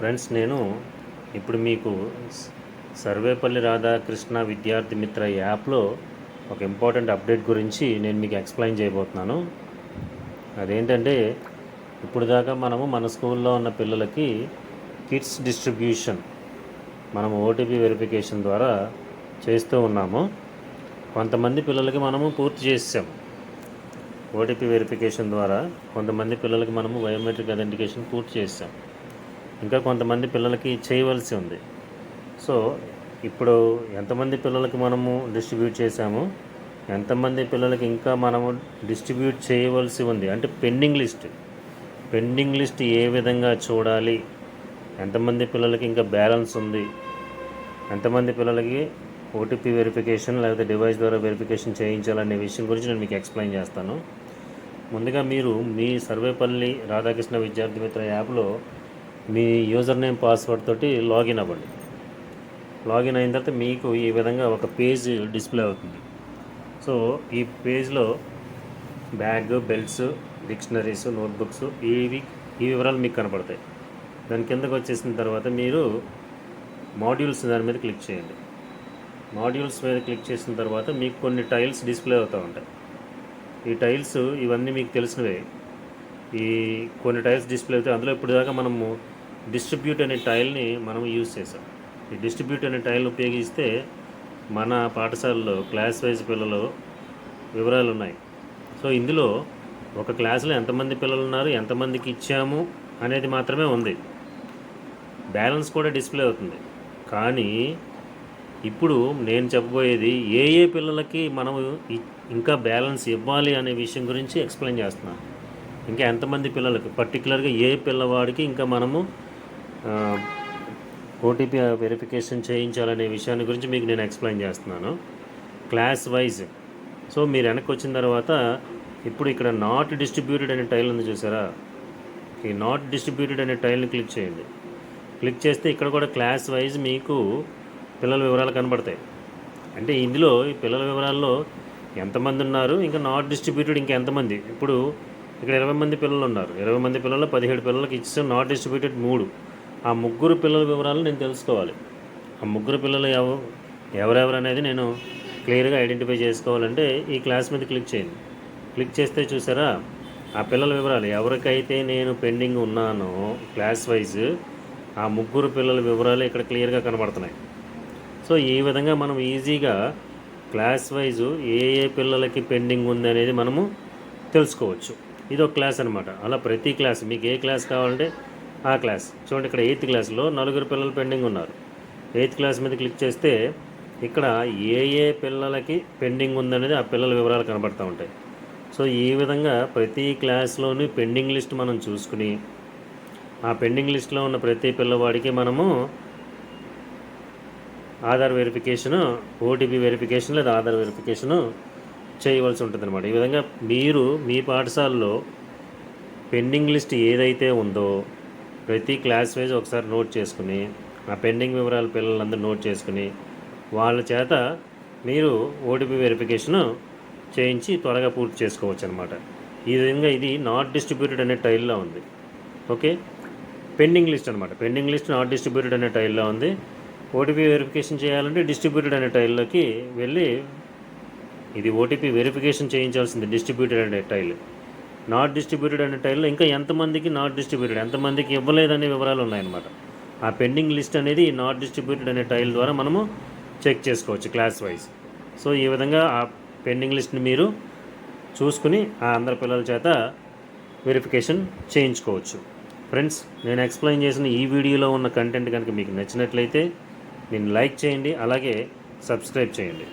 Friends నేను ఇప్పుడు మీకు సర్వేపల్లి రాధాకృష్ణ విద్యార్థి మిత్ర యాప్లో ఒక ఇంపార్టెంట్ అప్డేట్ గురించి నేను మీకు ఎక్స్ప్లెయిన్ చేయబోతున్నాను. అదేంటంటే ఇప్పుడు దాకా మనము మన స్కూల్లో ఉన్న పిల్లలకి కిట్స్ డిస్ట్రిబ్యూషన్ మనము ఓటీపీ వెరిఫికేషన్ ద్వారా చేస్తూ ఉన్నాము. కొంతమంది పిల్లలకి మనము పూర్తి చేసాం ఓటీపీ వెరిఫికేషన్ ద్వారా. కొంతమంది పిల్లలకి మనము బయోమెట్రిక్ ఐడెంటిఫికేషన్ పూర్తి చేసాం. ఇంకా కొంతమంది పిల్లలకి చేయవలసి ఉంది. సో ఇప్పుడు ఎంతమంది పిల్లలకి మనము డిస్ట్రిబ్యూట్ చేశాము? ఎంతమంది పిల్లలకి ఇంకా మనము డిస్ట్రిబ్యూట్ చేయవలసి ఉంది? అంటే పెండింగ్ లిస్ట్. పెండింగ్ లిస్ట్ ఏ విధంగా చూడాలి? ఎంతమంది పిల్లలకి ఇంకా బ్యాలెన్స్ ఉంది? ఎంతమంది పిల్లలకి ఓటీపీ వెరిఫికేషన్ లేకపోతే డివైస్ ద్వారా వెరిఫికేషన్ చేయించాలనే విషయం గురించి నేను మీకు ఎక్స్ప్లెయిన్ చేస్తాను. ముందుగా మీరు మీ సర్వేపల్లి రాధాకృష్ణ విద్యార్థి మిత్ర యాప్లో మీ యూజర్ నేమ్ పాస్వర్డ్ తోటి లాగిన్ అవ్వండి. లాగిన్ అయిన తర్వాత మీకు ఈ విధంగా ఒక పేజ్ డిస్ప్లే అవుతుంది. సో ఈ పేజ్లో బ్యాగ్ బెల్ట్స్ డిక్షనరీస్ నోట్బుక్స్ ఇవి ఈ వివరాలు మీకు కనపడతాయి. దాని కిందకు వచ్చేసిన తర్వాత మీరు మాడ్యూల్స్ దాని మీద క్లిక్ చేయండి. మాడ్యూల్స్ మీద క్లిక్ చేసిన తర్వాత మీకు కొన్ని టైల్స్ డిస్ప్లే అవుతూ ఉంటాయి. ఈ టైల్స్ ఇవన్నీ మీకు తెలిసినవే. ఈ కొన్ని టైల్స్ డిస్ప్లే అవుతాయి. అందులో ఇప్పుడు దాకా మనము డిస్ట్రిబ్యూట్ అనే టైల్ని మనం యూజ్ చేసాం ఈ డిస్ట్రిబ్యూట్ అనే టైల్ ఉపయోగిస్తే మన పాఠశాలలో క్లాస్ వైజ్ పిల్లలు వివరాలు ఉన్నాయి సో ఇందులో ఒక క్లాసులో ఎంతమంది పిల్లలు ఉన్నారు ఎంతమందికి ఇచ్చాము అనేది మాత్రమే ఉంది. బ్యాలెన్స్ కూడా డిస్ప్లే అవుతుంది. కానీ ఇప్పుడు నేను చెప్పబోయేది ఏ ఏ పిల్లలకి మనం ఇంకా బ్యాలెన్స్ ఇవ్వాలి అనే విషయం గురించి ఎక్స్ప్లెయిన్ చేస్తున్నాను. ఇంకా ఎంతమంది పిల్లలకు పర్టికులర్గా ఏ పిల్లవాడికి ఇంకా మనము ఓటీపీ వెరిఫికేషన్ చేయించాలనే విషయాన్ని గురించి మీకు నేను ఎక్స్ప్లెయిన్ చేస్తున్నాను. క్లాస్ వైజ్ సో మీరు వెనక్కి వచ్చిన తర్వాత ఇప్పుడు ఇక్కడ నాట్ డిస్ట్రిబ్యూటెడ్ అనే టైల్ ఉంది చూసారా? ఈ నాట్ డిస్ట్రిబ్యూటెడ్ అనే టైల్ని క్లిక్ చేయండి. క్లిక్ చేస్తే ఇక్కడ కూడా క్లాస్ వైజ్ మీకు పిల్లల వివరాలు కనబడతాయి. అంటే ఇందులో ఈ పిల్లల వివరాల్లో ఎంతమంది ఉన్నారు? ఇంకా నాట్ డిస్ట్రిబ్యూటెడ్ ఇంకా ఎంతమంది ఇప్పుడు ఇక్కడ ఇరవై మంది పిల్లలు ఉన్నారు. ఇరవై మంది పిల్లలు పదిహేడు పిల్లలకి ఇచ్చిన నాట్ డిస్ట్రిబ్యూటెడ్ మూడు. ఆ ముగ్గురు పిల్లల వివరాలు నేను తెలుసుకోవాలి. ఆ ముగ్గురు పిల్లలు ఎవ ఎవరెవరు అనేది నేను క్లియర్గా ఐడెంటిఫై చేసుకోవాలంటే ఈ క్లాస్ మీద క్లిక్ చేయండి. క్లిక్ చేస్తే చూసారా ఆ పిల్లల వివరాలు ఎవరికైతే నేను పెండింగ్ ఉన్నానో క్లాస్ వైజ్ ఆ ముగ్గురు పిల్లల వివరాలు ఇక్కడ క్లియర్గా కనబడుతున్నాయి. సో ఈ విధంగా మనం ఈజీగా క్లాస్ వైజు ఏ ఏ పిల్లలకి పెండింగ్ ఉంది అనేది మనము తెలుసుకోవచ్చు. ఇది ఒక క్లాస్ అనమాట అలా ప్రతి క్లాస్ మీకు ఏ క్లాస్ కావాలంటే ఆ క్లాస్. చూడండి ఇక్కడ ఎయిత్ క్లాస్లో నలుగురు పిల్లలు పెండింగ్ ఉన్నారు. ఎయిత్ క్లాస్ మీద క్లిక్ చేస్తే ఇక్కడ ఏ ఏ పిల్లలకి పెండింగ్ ఉందనేది ఆ పిల్లల వివరాలు కనబడుతూ ఉంటాయి. సో ఈ విధంగా ప్రతి క్లాస్లోని పెండింగ్ లిస్ట్ మనం చూసుకుని ఆ పెండింగ్ లిస్ట్లో ఉన్న ప్రతి పిల్లవాడికి మనము ఆధార్ వెరిఫికేషను ఓటీపీ వెరిఫికేషన్ లేదా ఆధార్ వెరిఫికేషను చేయవలసి ఉంటుంది అనమాట ఈ విధంగా మీరు మీ పాఠశాలలో పెండింగ్ లిస్ట్ ఏదైతే ఉందో ప్రతి క్లాస్ వైజ్ ఒకసారి నోట్ చేసుకుని ఆ పెండింగ్ వివరాలు పిల్లలందరూ నోట్ చేసుకుని వాళ్ళ చేత మీరు ఓటీపీ వెరిఫికేషను చేయించి త్వరగా పూర్తి చేసుకోవచ్చు అనమాట ఈ విధంగా ఇది నాట్ డిస్ట్రిబ్యూటెడ్ అనే టైల్లో ఉంది. ఓకే? పెండింగ్ లిస్ట్ అనమాట పెండింగ్ లిస్ట్ నాట్ డిస్ట్రిబ్యూటెడ్ అనే టైల్లో ఉంది. ఓటీపీ వెరిఫికేషన్ చేయాలంటే డిస్ట్రిబ్యూటెడ్ అనే టైల్లోకి వెళ్ళి ఇది ఓటీపీ వెరిఫికేషన్ చేయించాల్సింది డిస్ట్రిబ్యూటెడ్ అనే టైల్. నాట్ డిస్ట్రిబ్యూటెడ్ అనే టైంలో ఇంకా ఎంతమందికి నాట్ డిస్ట్రిబ్యూటెడ్ ఎంతమందికి ఇవ్వలేదనే వివరాలు ఉన్నాయన్నమాట. ఆ పెండింగ్ లిస్ట్ అనేది నాట్ డిస్ట్రిబ్యూటెడ్ అనే టైల్ ద్వారా మనము చెక్ చేసుకోవచ్చు క్లాస్ వైజ్. సో ఈ విధంగా ఆ పెండింగ్ లిస్ట్ని మీరు చూసుకుని ఆ అందరి పిల్లల చేత వెరిఫికేషన్ చేయించుకోవచ్చు. ఫ్రెండ్స్ నేను ఎక్స్ప్లెయిన్ చేసిన ఈ వీడియోలో ఉన్న కంటెంట్ కనుక మీకు నచ్చినట్లయితే నేను లైక్ చేయండి అలాగే సబ్స్క్రైబ్ చేయండి.